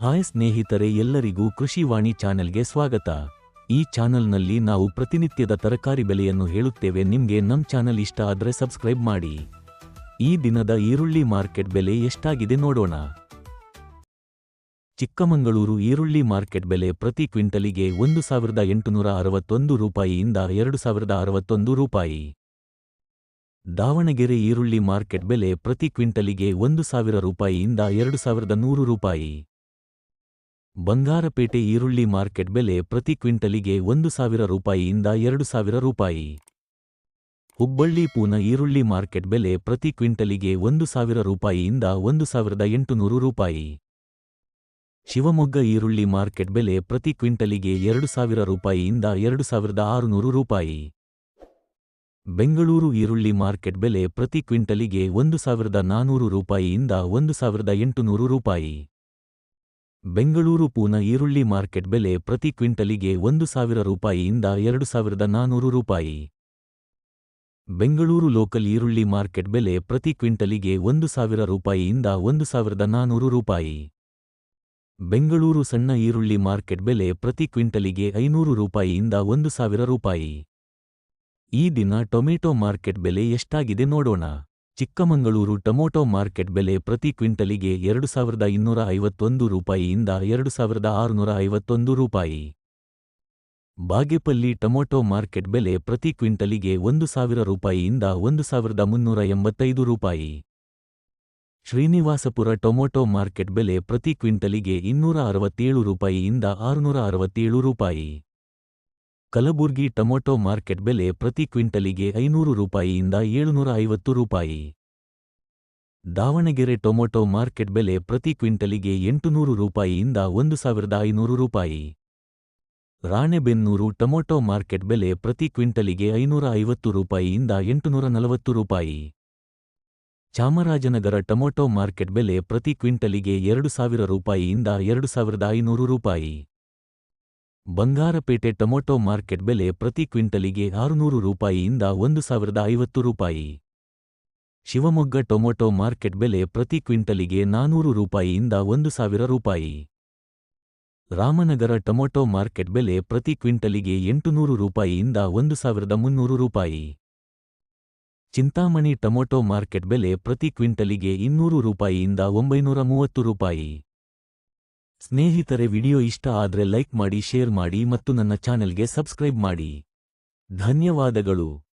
Hi ಸ್ನೇಹಿತರೆ ಎಲ್ಲರಿಗೂ ಕೃಷಿವಾಣಿ ಚಾನೆಲ್ಗೆ ಸ್ವಾಗತ. ಈ ಚಾನೆಲ್ನಲ್ಲಿ ನಾವು ಪ್ರತಿನಿತ್ಯದ ತರಕಾರಿ ಬೆಲೆಯನ್ನು ಹೇಳುತ್ತೇವೆ. ನಿಮ್ಗೆ ನಮ್ ಚಾನೆಲ್ ಇಷ್ಟ ಆದ್ರೆ ಸಬ್ಸ್ಕ್ರೈಬ್ ಮಾಡಿ. ಈ ದಿನದ ಈರುಳ್ಳಿ ಮಾರ್ಕೆಟ್ ಬೆಲೆ ಎಷ್ಟಾಗಿದೆ ನೋಡೋಣ. ಚಿಕ್ಕಮಗಳೂರು ಈರುಳ್ಳಿ ಮಾರ್ಕೆಟ್ ಬೆಲೆ ಪ್ರತಿ ಕ್ವಿಂಟಲಿಗೆ ಒಂದು ಸಾವಿರದ ಎಂಟುನೂರ ಅರವತ್ತೊಂದು ರೂಪಾಯಿಯಿಂದ ಎರಡು ಸಾವಿರದ ಅರವತ್ತೊಂದು ರೂಪಾಯಿ. ದಾವಣಗೆರೆ ಈರುಳ್ಳಿ ಮಾರ್ಕೆಟ್ ಬೆಲೆ ಪ್ರತಿ ಕ್ವಿಂಟಲಿಗೆ ಒಂದು ಸಾವಿರ ರೂಪಾಯಿಯಿಂದ ಎರಡು ಸಾವಿರದ ನೂರು ರೂಪಾಯಿ. ಬಂಗಾರಪೇಟೆ ಈರುಳ್ಳಿ ಮಾರ್ಕೆಟ್ ಬೆಲೆ ಪ್ರತಿ ಕ್ವಿಂಟಲಿಗೆ ಒಂದು ಸಾವಿರ ರೂಪಾಯಿಯಿಂದ ಎರಡು ಸಾವಿರ ರೂಪಾಯಿ. ಹುಬ್ಬಳ್ಳಿ ಪೂನ ಈರುಳ್ಳಿ ಮಾರ್ಕೆಟ್ ಬೆಲೆ ಪ್ರತಿ ಕ್ವಿಂಟಲಿಗೆ ಒಂದು ಸಾವಿರ ರೂಪಾಯಿಯಿಂದ ಒಂದು ಸಾವಿರದ ಎಂಟುನೂರು ರೂಪಾಯಿ. ಶಿವಮೊಗ್ಗ ಈರುಳ್ಳಿ ಮಾರ್ಕೆಟ್ ಬೆಲೆ ಪ್ರತಿ ಕ್ವಿಂಟಲಿಗೆ ಎರಡು ಸಾವಿರ ರೂಪಾಯಿಯಿಂದ ಎರಡು ಸಾವಿರದ ಆರುನೂರು ರೂಪಾಯಿ. ಬೆಂಗಳೂರು ಈರುಳ್ಳಿ ಮಾರ್ಕೆಟ್ ಬೆಲೆ ಪ್ರತಿ ಕ್ವಿಂಟಲಿಗೆ ಒಂದು ಸಾವಿರದ ನಾನೂರು ರೂಪಾಯಿಯಿಂದ ಒಂದು ಸಾವಿರದ ಎಂಟುನೂರು ರೂಪಾಯಿ. ಬೆಂಗಳೂರು ಪೂನ ಈರುಳ್ಳಿ ಮಾರ್ಕೆಟ್ ಬೆಲೆ ಪ್ರತಿ ಕ್ವಿಂಟಲಿಗೆ ಒಂದು ಸಾವಿರ ರೂಪಾಯಿಯಿಂದ ಎರಡು ಸಾವಿರದ ನಾನೂರು ರೂಪಾಯಿ. ಬೆಂಗಳೂರು ಲೋಕಲ್ ಈರುಳ್ಳಿ ಮಾರ್ಕೆಟ್ ಬೆಲೆ ಪ್ರತಿ ಕ್ವಿಂಟಲಿಗೆ ಒಂದು ಸಾವಿರ ರೂಪಾಯಿಯಿಂದ ಒಂದು ಸಾವಿರದ ನಾನೂರು ರೂಪಾಯಿ. ಬೆಂಗಳೂರು ಸಣ್ಣ ಈರುಳ್ಳಿ ಮಾರ್ಕೆಟ್ ಬೆಲೆ ಪ್ರತಿ ಕ್ವಿಂಟಲಿಗೆ ಐನೂರು ರೂಪಾಯಿಯಿಂದ ಒಂದು ಸಾವಿರ ರೂಪಾಯಿ. ಈ ದಿನ ಟೊಮೆಟೊ ಮಾರ್ಕೆಟ್ ಬೆಲೆ ಎಷ್ಟಾಗಿದೆ ನೋಡೋಣ. ಚಿಕ್ಕಮಂಗಳೂರು ಟೊಮೊಟೊ ಮಾರ್ಕೆಟ್ ಬೆಲೆ ಪ್ರತಿ ಕ್ವಿಂಟಲಿಗೆ ಎರಡು ಸಾವಿರದ ಇನ್ನೂರ ಐವತ್ತೊಂದು ರೂಪಾಯಿಯಿಂದ ಎರಡು ಸಾವಿರದ ಆರುನೂರ ಐವತ್ತೊಂದು ರೂಪಾಯಿ. ಬಾಗೇಪಲ್ಲಿ ಟೊಮೊಟೊ ಮಾರ್ಕೆಟ್ ಬೆಲೆ ಪ್ರತಿ ಕ್ವಿಂಟಲಿಗೆ ಒಂದು ಸಾವಿರ ರೂಪಾಯಿಯಿಂದ ಒಂದು ಸಾವಿರದ ಮುನ್ನೂರ ಎಂಬತ್ತೈದು ರೂಪಾಯಿ. ಶ್ರೀನಿವಾಸಪುರ ಟೊಮೊಟೊ ಮಾರ್ಕೆಟ್ ಬೆಲೆ ಪ್ರತಿ ಕ್ವಿಂಟಲಿಗೆ ಇನ್ನೂರ ಅರವತ್ತೇಳು ರೂಪಾಯಿಯಿಂದ ಆರುನೂರ ಅರವತ್ತೇಳು ರೂಪಾಯಿ. ಕಲಬುರ್ಗಿ ಟೊಮೊಟೊ ಮಾರ್ಕೆಟ್ ಬೆಲೆ ಪ್ರತಿ ಕ್ವಿಂಟಲಿಗೆ ಐನೂರು ರೂಪಾಯಿಯಿಂದ ಏಳುನೂರ ಐವತ್ತು ರೂಪಾಯಿ. ದಾವಣಗೆರೆ ಟೊಮೊಟೊ ಮಾರ್ಕೆಟ್ ಬೆಲೆ ಪ್ರತಿ ಕ್ವಿಂಟಲಿಗೆ ಎಂಟುನೂರು ರೂಪಾಯಿಯಿಂದ ಒಂದು ಸಾವಿರದ ಐನೂರು ರೂಪಾಯಿ. ರಾಣೆಬೆನ್ನೂರು ಟೊಮೊಟೊ ಮಾರ್ಕೆಟ್ ಬೆಲೆ ಪ್ರತಿ ಕ್ವಿಂಟಲಿಗೆ ಐನೂರ ಐವತ್ತು ರೂಪಾಯಿಯಿಂದ ಎಂಟುನೂರ ನಲವತ್ತು ರೂಪಾಯಿ. ಚಾಮರಾಜನಗರ ಟೊಮೊಟೊ ಮಾರ್ಕೆಟ್ ಬೆಲೆ ಪ್ರತಿ ಕ್ವಿಂಟಲಿಗೆ ಎರಡು ಸಾವಿರ ರೂಪಾಯಿಯಿಂದ ಎರಡು ಸಾವಿರದ ಐನೂರು ರೂಪಾಯಿ. ಬಂಗಾರಪೇಟೆ ಟೊಮೊಟೊ ಮಾರ್ಕೆಟ್ ಬೆಲೆ ಪ್ರತಿ ಕ್ವಿಂಟಲಿಗೆ ಆರುನೂರು ರೂಪಾಯಿಯಿಂದ ಒಂದು ಸಾವಿರದ ಐವತ್ತು ರೂಪಾಯಿ. ಶಿವಮೊಗ್ಗ ಟೊಮೊಟೊ ಮಾರ್ಕೆಟ್ ಬೆಲೆ ಪ್ರತಿ ಕ್ವಿಂಟಲಿಗೆ ನಾನೂರು ರೂಪಾಯಿಯಿಂದ ಒಂದು ಸಾವಿರ ರೂಪಾಯಿ. ರಾಮನಗರ ಟೊಮೊಟೊ ಮಾರ್ಕೆಟ್ ಬೆಲೆ ಪ್ರತಿ ಕ್ವಿಂಟಲಿಗೆ ಎಂಟುನೂರು ರೂಪಾಯಿಯಿಂದ ಒಂದು ಸಾವಿರದ ಮುನ್ನೂರು ರೂಪಾಯಿ. ಚಿಂತಾಮಣಿ ಟೊಮೊಟೊ ಮಾರ್ಕೆಟ್ ಬೆಲೆ ಪ್ರತಿ ಕ್ವಿಂಟಲಿಗೆ ಇನ್ನೂರು ರೂಪಾಯಿಯಿಂದ ಒಂಬೈನೂರ ಮೂವತ್ತು ರೂಪಾಯಿ. ಸ್ನೇಹಿತರೆ ವಿಡಿಯೋ ಇಷ್ಟ ಆದ್ರೆ ಲೈಕ್ ಮಾಡಿ ಶೇರ್ ಮಾಡಿ ಮತ್ತು ನನ್ನ ಚಾನೆಲ್ಗೆ ಸಬ್ಸ್ಕ್ರೈಬ್ ಮಾಡಿ. ಧನ್ಯವಾದಗಳು.